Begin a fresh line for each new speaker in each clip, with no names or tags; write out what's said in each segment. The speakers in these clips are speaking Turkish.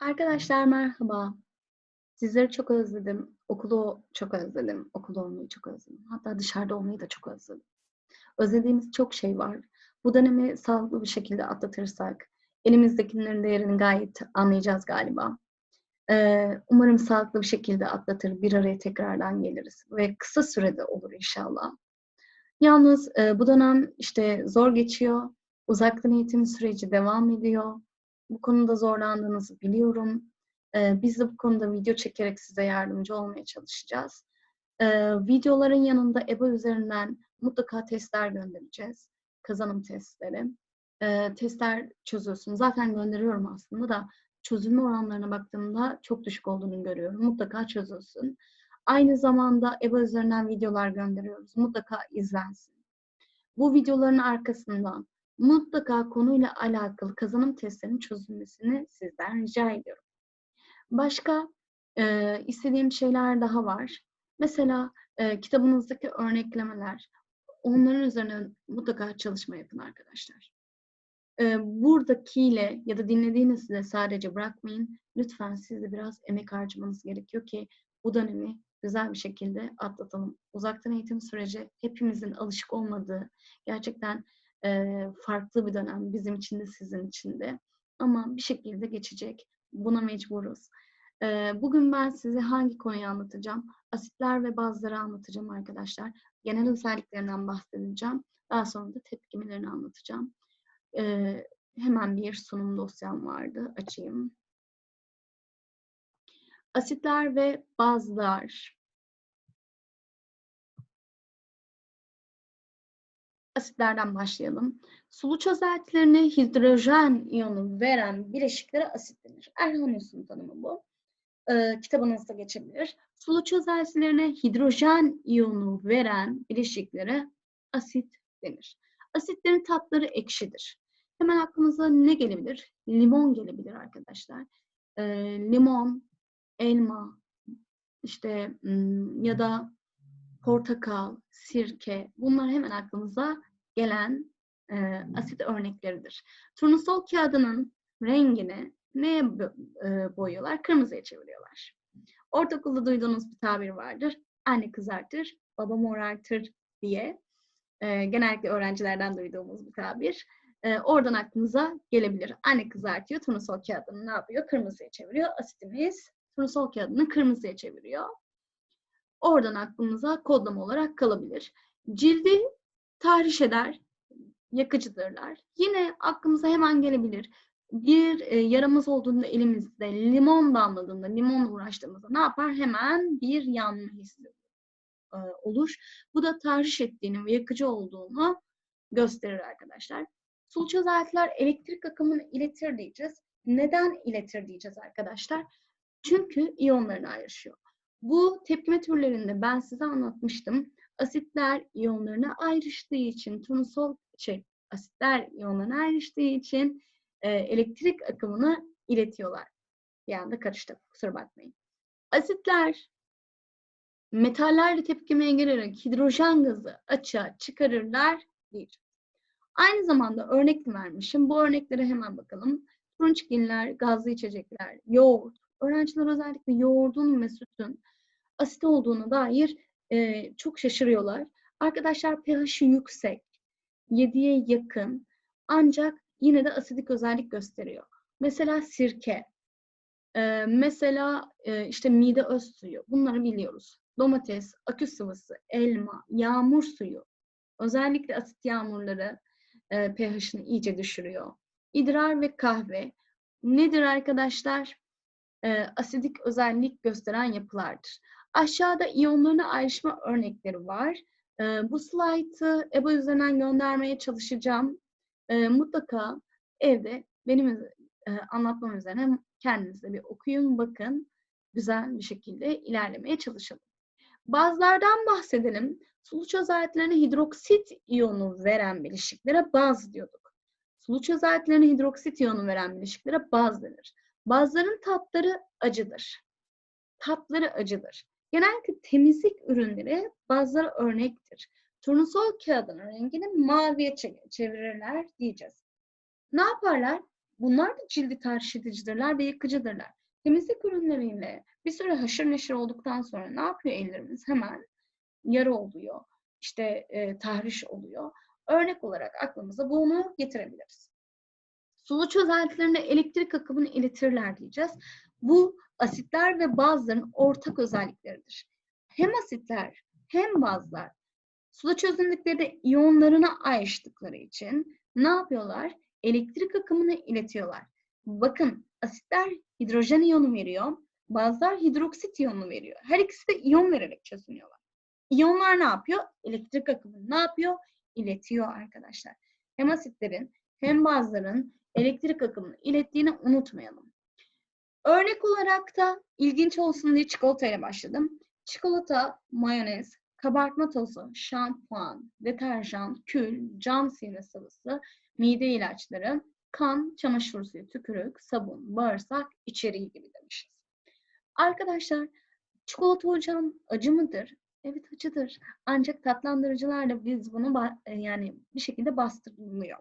Arkadaşlar merhaba. Sizleri çok özledim. Okulu çok özledim. Okulda olmayı çok özledim. Hatta dışarıda olmayı da çok özledim. Özlediğimiz çok şey var. Bu dönemi sağlıklı bir şekilde atlatırsak elimizdekilerin değerini gayet anlayacağız galiba. Ee, umarım sağlıklı bir şekilde atlatır, bir araya tekrardan geliriz ve kısa sürede olur inşallah. Yalnız e, bu dönem işte zor geçiyor. Uzaktan eğitim süreci devam ediyor. Bu konuda zorlandığınızı biliyorum. Ee, biz de bu konuda video çekerek size yardımcı olmaya çalışacağız. Ee, videoların yanında EBA üzerinden mutlaka testler göndereceğiz. Kazanım testleri. Ee, testler çözüyorsun. Zaten gönderiyorum aslında da çözülme oranlarına baktığımda çok düşük olduğunu görüyorum. Mutlaka çözülsün. Aynı zamanda EBA üzerinden videolar gönderiyoruz. Mutlaka izlensin. Bu videoların arkasından mutlaka konuyla alakalı kazanım testlerinin çözülmesini sizden rica ediyorum. Başka e, istediğim şeyler daha var. Mesela e, kitabınızdaki örneklemeler, onların üzerine mutlaka çalışma yapın arkadaşlar. E, buradakiyle ya da dinlediğinizle sadece bırakmayın. Lütfen siz de biraz emek harcamanız gerekiyor ki bu dönemi güzel bir şekilde atlatalım. Uzaktan eğitim süreci hepimizin alışık olmadığı, gerçekten e, farklı bir dönem bizim için de sizin için de. Ama bir şekilde geçecek. Buna mecburuz. E, bugün ben size hangi konuyu anlatacağım? Asitler ve bazları anlatacağım arkadaşlar. Genel özelliklerinden bahsedeceğim. Daha sonra da tepkimelerini anlatacağım. E, hemen bir sunum dosyam vardı. Açayım. Asitler ve bazlar. Asitlerden başlayalım. Sulu çözeltilerine hidrojen iyonu veren bileşiklere asit denir. Erhanius'un tanımı bu. Ee, kitabınızda geçebilir. Sulu çözeltilerine hidrojen iyonu veren bileşiklere asit denir. Asitlerin tatları ekşidir. Hemen aklınıza ne gelebilir? Limon gelebilir arkadaşlar. Ee, limon, elma, işte ya da portakal, sirke bunlar hemen aklımıza gelen e, asit örnekleridir. Turnusol kağıdının rengini neye e, boyuyorlar? Kırmızıya çeviriyorlar. Ortaokulda duyduğunuz bir tabir vardır. Anne kızartır, baba morartır diye. E, genellikle öğrencilerden duyduğumuz bir tabir. E, oradan aklınıza gelebilir. Anne kızartıyor, turnusol kağıdını ne yapıyor? Kırmızıya çeviriyor. Asitimiz turnusol kağıdını kırmızıya çeviriyor. Oradan aklımıza kodlama olarak kalabilir. Cildi tahriş eder, yakıcıdırlar. Yine aklımıza hemen gelebilir. Bir e, yaramız olduğunda elimizde limon damladığında, limonla uğraştığımızda ne yapar? Hemen bir yanma hissi e, olur. Bu da tahriş ettiğini ve yakıcı olduğunu gösterir arkadaşlar. Sulu çözeltiler elektrik akımını iletir diyeceğiz. Neden iletir diyeceğiz arkadaşlar? Çünkü iyonlarını ayrışıyor. Bu tepkime türlerinde ben size anlatmıştım. Asitler iyonlarına ayrıştığı için turnusol şey asitler iyonlarına ayrıştığı için e, elektrik akımını iletiyorlar. Bir anda karıştı. Kusura bakmayın. Asitler metallerle tepkimeye girerek hidrojen gazı açığa çıkarırlar diyeceğiz. Aynı zamanda örnek vermişim. Bu örneklere hemen bakalım. Turunçgiller, gazlı içecekler, yoğurt. Öğrenciler özellikle yoğurdun ve sütün asit olduğuna dair e, çok şaşırıyorlar. Arkadaşlar pH'i yüksek, 7'ye yakın ancak yine de asidik özellik gösteriyor. Mesela sirke, e, mesela e, işte mide öz suyu bunları biliyoruz. Domates, akü sıvısı, elma, yağmur suyu özellikle asit yağmurları e, pH'ini iyice düşürüyor. İdrar ve kahve nedir arkadaşlar? E, asidik özellik gösteren yapılardır. Aşağıda iyonlarına ayrışma örnekleri var. E, bu slaytı EBA üzerinden göndermeye çalışacağım. E, mutlaka evde benim e, anlatmam üzerine kendiniz bir okuyun, bakın. Güzel bir şekilde ilerlemeye çalışalım. Bazılardan bahsedelim. Sulu çözeltilerine hidroksit iyonu veren bileşiklere baz diyorduk. Sulu çözeltilerine hidroksit iyonu veren bileşiklere baz denir. Bazıların tatları acıdır. Tatları acıdır. Genellikle temizlik ürünleri bazıları örnektir. Turnusol kağıdının rengini maviye çevirirler diyeceğiz. Ne yaparlar? Bunlar da cildi tahriş edicidirler ve yıkıcıdırlar. Temizlik ürünleriyle bir süre haşır neşir olduktan sonra ne yapıyor ellerimiz? Hemen yara oluyor, işte e, tahriş oluyor. Örnek olarak aklımıza bunu getirebiliriz. Sulu çözeltilerine elektrik akımını iletirler diyeceğiz. Bu asitler ve bazların ortak özellikleridir. Hem asitler hem bazlar suda çözündükleri iyonlarına ayrıştıkları için ne yapıyorlar? Elektrik akımını iletiyorlar. Bakın asitler hidrojen iyonu veriyor, bazılar hidroksit iyonu veriyor. Her ikisi de iyon vererek çözünüyorlar. İyonlar ne yapıyor? Elektrik akımını ne yapıyor? İletiyor arkadaşlar. Hem asitlerin hem bazıların elektrik akımını ilettiğini unutmayalım. Örnek olarak da ilginç olsun diye çikolatayla başladım. Çikolata, mayonez, kabartma tozu, şampuan, deterjan, kül, cam sivri sıvısı, mide ilaçları, kan, çamaşır suyu, tükürük, sabun, bağırsak içeriği gibi demişiz. Arkadaşlar çikolata hocam acı mıdır? Evet acıdır. Ancak tatlandırıcılarla biz bunu yani bir şekilde bastırılıyor.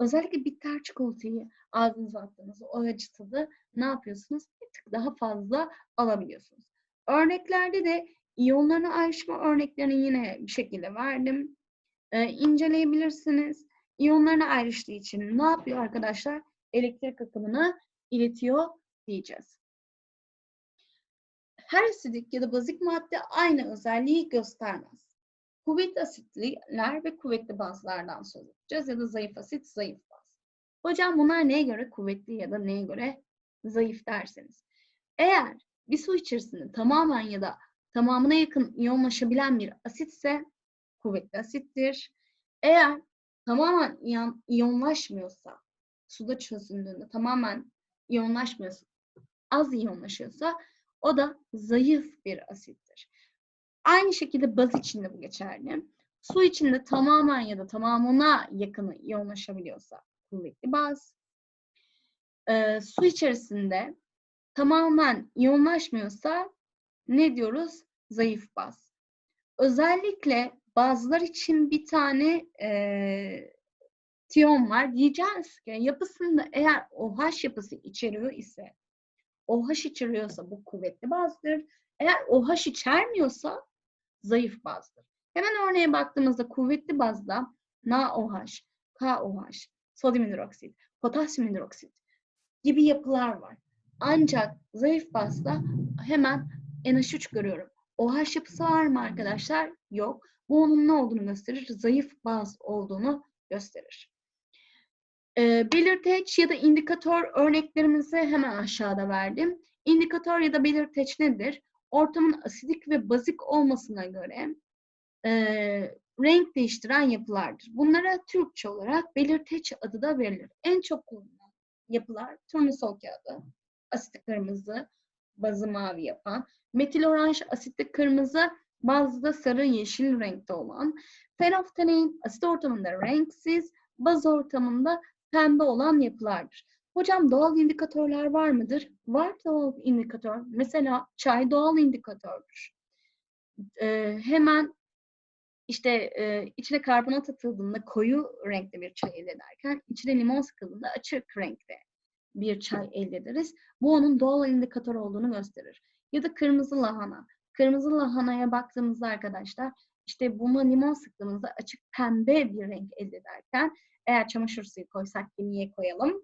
Özellikle bitter çikolatayı ağzınıza attığınızda o acı tadı ne yapıyorsunuz? Bir tık daha fazla alabiliyorsunuz. Örneklerde de iyonlarına ayrışma örneklerini yine bir şekilde verdim. Ee, inceleyebilirsiniz. İyonlarına ayrıştığı için ne yapıyor arkadaşlar? Elektrik akımını iletiyor diyeceğiz. Her asidik ya da bazik madde aynı özelliği göstermez. Kuvvetli asitler ve kuvvetli bazlardan söz edeceğiz ya da zayıf asit, zayıf baz. Hocam bunlar neye göre kuvvetli ya da neye göre zayıf derseniz. Eğer bir su içerisinde tamamen ya da tamamına yakın iyonlaşabilen bir asitse kuvvetli asittir. Eğer tamamen iyon, iyonlaşmıyorsa, suda çözündüğünde tamamen iyonlaşmıyorsa, az iyonlaşıyorsa o da zayıf bir asittir. Aynı şekilde baz için de bu geçerli. Su içinde tamamen ya da tamamına yakını iyonlaşabiliyorsa kuvvetli baz. Ee, su içerisinde tamamen iyonlaşmıyorsa ne diyoruz? Zayıf baz. Özellikle bazılar için bir tane e, tiyon var. Diyeceğiz ki yapısında eğer OH yapısı içeriyor ise OH içeriyorsa bu kuvvetli bazdır. Eğer OH içermiyorsa zayıf bazdır. Hemen örneğe baktığımızda kuvvetli bazda NaOH, KOH, sodyum hidroksit, potasyum hidroksit gibi yapılar var. Ancak zayıf bazda hemen NH3 görüyorum. OH yapısı var mı arkadaşlar? Yok. Bu onun ne olduğunu gösterir? Zayıf baz olduğunu gösterir. E, belirteç ya da indikatör örneklerimizi hemen aşağıda verdim. İndikatör ya da belirteç nedir? Ortamın asidik ve bazik olmasına göre e, renk değiştiren yapılardır. Bunlara Türkçe olarak belirteç adı da verilir. En çok kullanılan yapılar turnusol kağıdı, asitik kırmızı, bazı mavi yapan, metil oranj asitli kırmızı, bazı sarı yeşil renkte olan, fenoftanein asit ortamında renksiz, baz ortamında pembe olan yapılardır. Hocam doğal indikatörler var mıdır? Var doğal indikatör. Mesela çay doğal indikatördür. Ee, hemen işte e, içine karbonat atıldığında koyu renkte bir çay elde ederken içine limon sıkıldığında açık renkte bir çay elde ederiz. Bu onun doğal indikatör olduğunu gösterir. Ya da kırmızı lahana. Kırmızı lahanaya baktığımızda arkadaşlar işte buna limon sıktığımızda açık pembe bir renk elde ederken eğer çamaşır suyu koysak niye koyalım?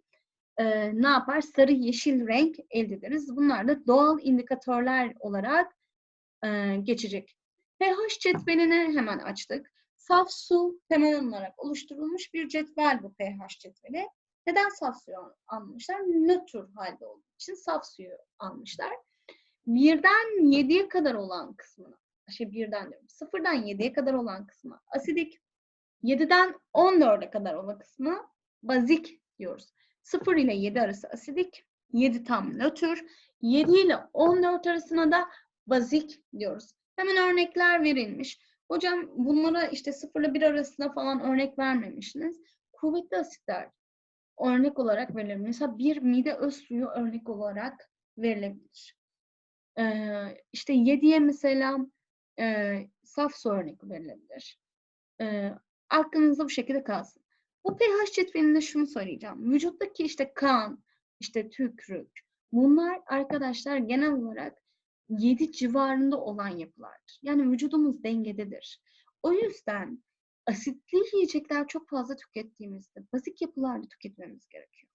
Ee, ne yapar? Sarı yeşil renk elde ederiz. Bunlar da doğal indikatörler olarak e, geçecek. pH cetvelini hemen açtık. Saf su temel olarak oluşturulmuş bir cetvel bu pH cetveli. Neden saf suyu almışlar? Nötr halde olduğu için saf suyu almışlar. Birden yediye kadar olan kısmını, şey birden diyorum, sıfırdan yediye kadar olan kısmı asidik, 7'den 14'e kadar olan kısmı bazik diyoruz. 0 ile 7 arası asidik, 7 tam nötr, 7 ile 14 arasına da bazik diyoruz. Hemen örnekler verilmiş. Hocam bunlara işte 0 ile 1 arasında falan örnek vermemişsiniz. Kuvvetli asitler örnek olarak verilir. Mesela bir mide öz suyu örnek olarak verilebilir. Ee, işte 7'ye mesela e, saf su örnek verilebilir. Ee, aklınızda bu şekilde kalsın. Bu pH cetvelinde şunu söyleyeceğim. Vücuttaki işte kan, işte tükürük, bunlar arkadaşlar genel olarak 7 civarında olan yapılardır. Yani vücudumuz dengededir. O yüzden asitli yiyecekler çok fazla tükettiğimizde bazik yapılarda tüketmemiz gerekiyor.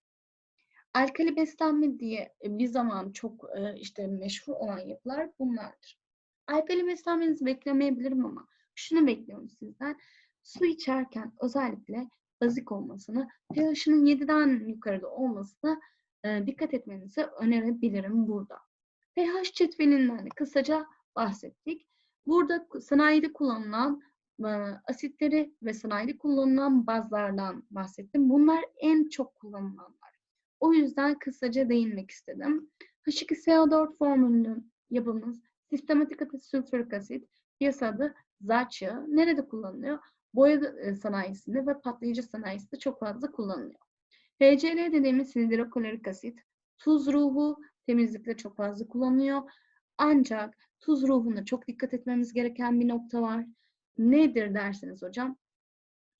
Alkali beslenme diye bir zaman çok e, işte meşhur olan yapılar bunlardır. Alkali beslenmenizi beklemeyebilirim ama şunu bekliyorum sizden. Su içerken özellikle bazik olmasını, pH'ının 7'den yukarıda olmasına e, dikkat etmenizi önerebilirim burada. pH cetvelinden de kısaca bahsettik. Burada sanayide kullanılan e, asitleri ve sanayide kullanılan bazlardan bahsettim. Bunlar en çok kullanılanlar. O yüzden kısaca değinmek istedim. H2SO4 formülünün yapımız sistematik asit sülfürik asit, piyasada yağı nerede kullanılıyor? Boya sanayisinde ve patlayıcı sanayisinde çok fazla kullanılıyor. HCl dediğimiz hidroklorik asit, tuz ruhu temizlikte çok fazla kullanılıyor. Ancak tuz ruhuna çok dikkat etmemiz gereken bir nokta var. Nedir derseniz hocam?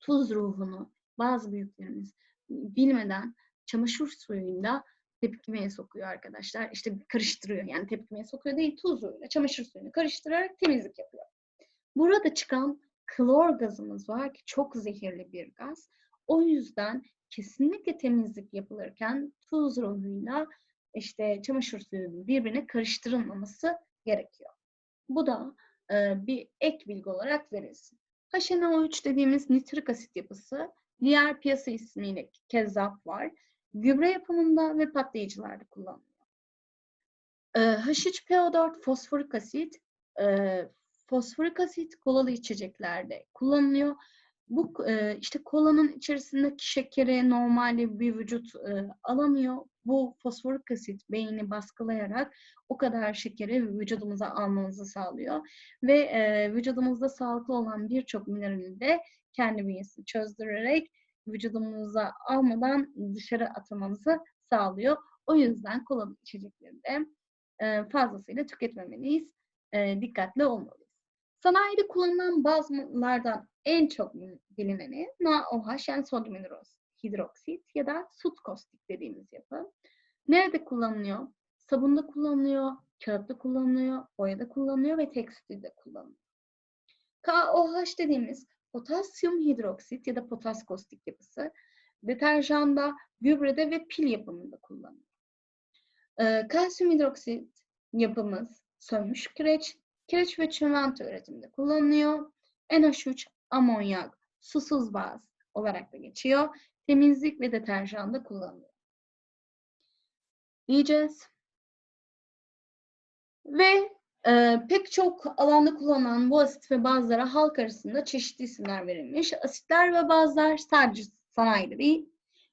Tuz ruhunu bazı büyüklerimiz bilmeden çamaşır suyuyla tepkimeye sokuyor arkadaşlar. İşte karıştırıyor. Yani tepkimeye sokuyor değil, tuzuyla çamaşır suyunu karıştırarak temizlik yapıyor. Burada çıkan klor gazımız var ki çok zehirli bir gaz. O yüzden kesinlikle temizlik yapılırken tuz ruhuyla işte çamaşır suyunun birbirine karıştırılmaması gerekiyor. Bu da e, bir ek bilgi olarak verilsin. HNO3 dediğimiz nitrik asit yapısı diğer piyasa ismiyle kezzap var gübre yapımında ve patlayıcılarda kullanılıyor. E, H3PO4 fosforik asit, e, fosforik asit kolalı içeceklerde kullanılıyor. Bu e, işte kolanın içerisindeki şekeri normalde bir vücut e, alamıyor. Bu fosforik asit beyni baskılayarak o kadar şekeri vücudumuza almamızı sağlıyor. Ve e, vücudumuzda sağlıklı olan birçok minerali de kendi bünyesini çözdürerek vücudumuza almadan dışarı atılmamızı sağlıyor. O yüzden kolalı içecekleri de e, fazlasıyla tüketmemeliyiz. Dikkatli olmalıyız. Sanayide kullanılan bazılardan en çok bilineni NaOH yani sodyum hidroksit ya da sut kostik dediğimiz yapı. Nerede kullanılıyor? Sabunda kullanılıyor, kağıtta kullanılıyor, boyada kullanılıyor ve tekstilde kullanılıyor. KOH dediğimiz potasyum hidroksit ya da potas kostik yapısı deterjanda, gübrede ve pil yapımında kullanılıyor. Ee, kalsiyum hidroksit yapımız sönmüş kireç, kireç ve çimento üretiminde kullanılıyor. NH3 amonyak, susuz baz olarak da geçiyor. Temizlik ve deterjanda kullanılıyor. Diyeceğiz. Ve ee, pek çok alanda kullanılan bu asit ve bazlara halk arasında çeşitli isimler verilmiş. Asitler ve bazlar sadece sanayide değil,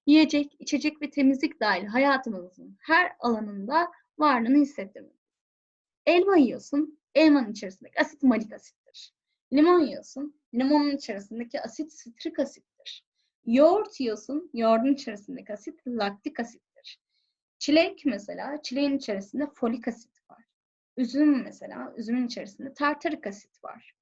yiyecek, içecek ve temizlik dahil hayatımızın her alanında varlığını hissettirmek. Elma yiyorsun, elmanın içerisindeki asit malik asittir. Limon yiyorsun, limonun içerisindeki asit sitrik asittir. Yoğurt yiyorsun, yoğurdun içerisindeki asit laktik asittir. Çilek mesela, çileğin içerisinde folik asit Üzüm mesela, üzümün içerisinde tartarik asit var.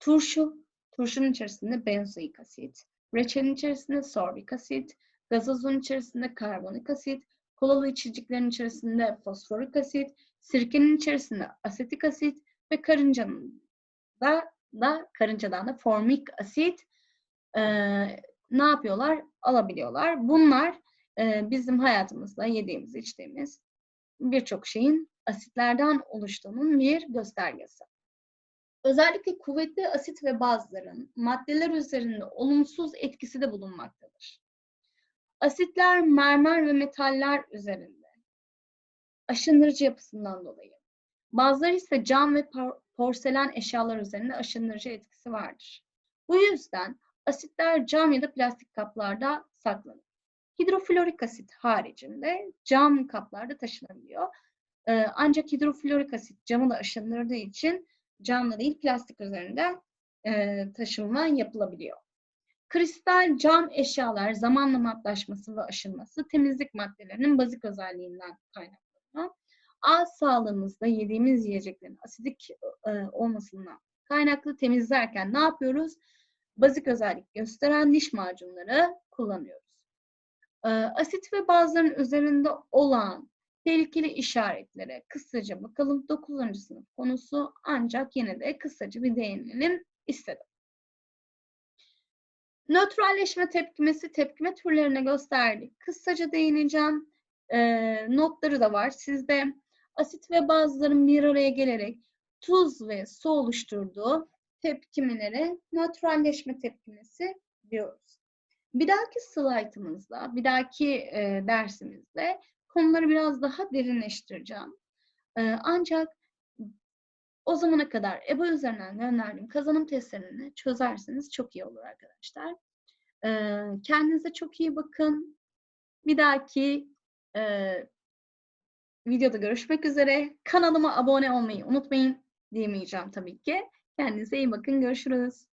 Turşu, turşunun içerisinde benzoik asit. Reçelin içerisinde sorbik asit. Gazozun içerisinde karbonik asit. Kolalı içeceklerin içerisinde fosforik asit. Sirkenin içerisinde asetik asit ve karıncanın da, da karıncadan da formik asit e, ne yapıyorlar? Alabiliyorlar. Bunlar e, bizim hayatımızda yediğimiz, içtiğimiz birçok şeyin asitlerden oluştuğunun bir göstergesi. Özellikle kuvvetli asit ve bazların maddeler üzerinde olumsuz etkisi de bulunmaktadır. Asitler mermer ve metaller üzerinde aşındırıcı yapısından dolayı. Bazıları ise cam ve porselen eşyalar üzerinde aşındırıcı etkisi vardır. Bu yüzden asitler cam ya da plastik kaplarda saklanır. Hidroflorik asit haricinde cam kaplarda taşınabiliyor. Ee, ancak hidroflorik asit camı da aşındırdığı için camla değil plastik üzerinde e, taşınma yapılabiliyor. Kristal cam eşyalar zamanla matlaşması ve aşınması temizlik maddelerinin bazik özelliğinden kaynaklanıyor. Ağız sağlığımızda yediğimiz yiyeceklerin asidik e, olmasından kaynaklı temizlerken ne yapıyoruz? bazik özellik gösteren diş macunları kullanıyoruz. Ee, asit ve bazların üzerinde olan tehlikeli işaretlere kısaca bakalım. 9. sınıf konusu ancak yine de kısaca bir değinelim istedim. Nötralleşme tepkimesi tepkime türlerine gösterdik. Kısaca değineceğim. Ee, notları da var. Sizde asit ve bazların bir araya gelerek tuz ve su oluşturduğu tepkimelere nötralleşme tepkimesi diyoruz. Bir dahaki slaytımızda, bir dahaki e, dersimizde konuları biraz daha derinleştireceğim. E, ancak o zamana kadar EBA üzerinden gönderdiğim kazanım testlerini çözerseniz çok iyi olur arkadaşlar. E, kendinize çok iyi bakın. Bir dahaki e, videoda görüşmek üzere. Kanalıma abone olmayı unutmayın diyemeyeceğim tabii ki. Kendinize iyi bakın. Görüşürüz.